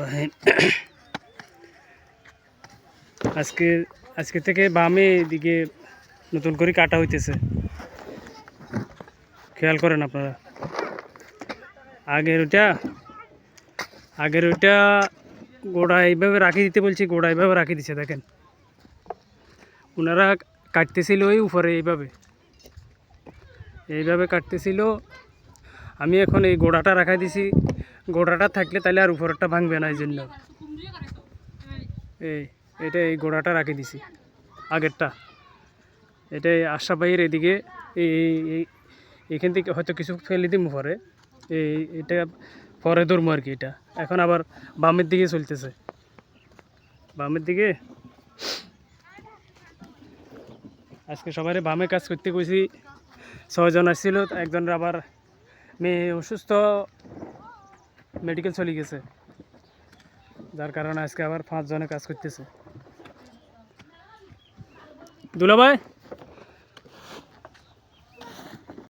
রহিম আজকে আজকে থেকে বামে এদিকে নতুন করে কাটা হইতেছে। খেয়াল করেন আপনারা। আগের ওইটা আগের ওইটা গোড়া এইভাবে রাখি দিতে বলছি, গোড়া এইভাবে রাখি দিছে, দেখেন। ওনারা কাটতেছিল ওই উপরে এইভাবে। এইভাবে কাটতেছিল আমি এখন এই গোড়াটা রাখাই দিছি। গোড়াটা থাকলে তাহলে আর উপরেরটা ভাঙবে না এই জন্য এই, এটা এই গোড়াটা রাখি দিছি, আগেরটা। এটা আশা ভাইয়ের এদিকে, এই এখান থেকে হয়তো কিছু ফেলে দিম পরে। এই, এটা পরে ধরবো আর কি এটা। এখন আবার বামের দিকে চলতেছে। বামের দিকে? আজকে সবাই বামে কাজ করতে কইছি। ছয়জন আসছিল, একজনের আবার মেয়ে অসুস্থ মেডিকেল চলে গেছে। যার কারণে আজকে আবার পাঁচজনে কাজ করতেছে। দুলা ভাই